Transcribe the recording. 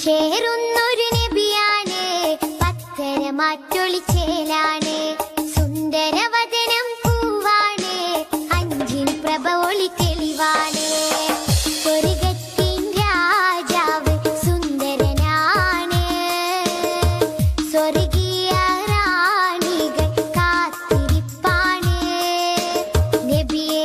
ചേരുന്നൊരു നബിയാണ് പത്തര മാറ്റൊളി ചേലാണ് സുന്ദരവദനം പൂവാണ് അഞ്ചിൻ പ്രഭ ഒളി തെളിവാണ് സ്വർഗീയ റാണികൾ കാത്തിരിപ്പാണ്. നബിയെ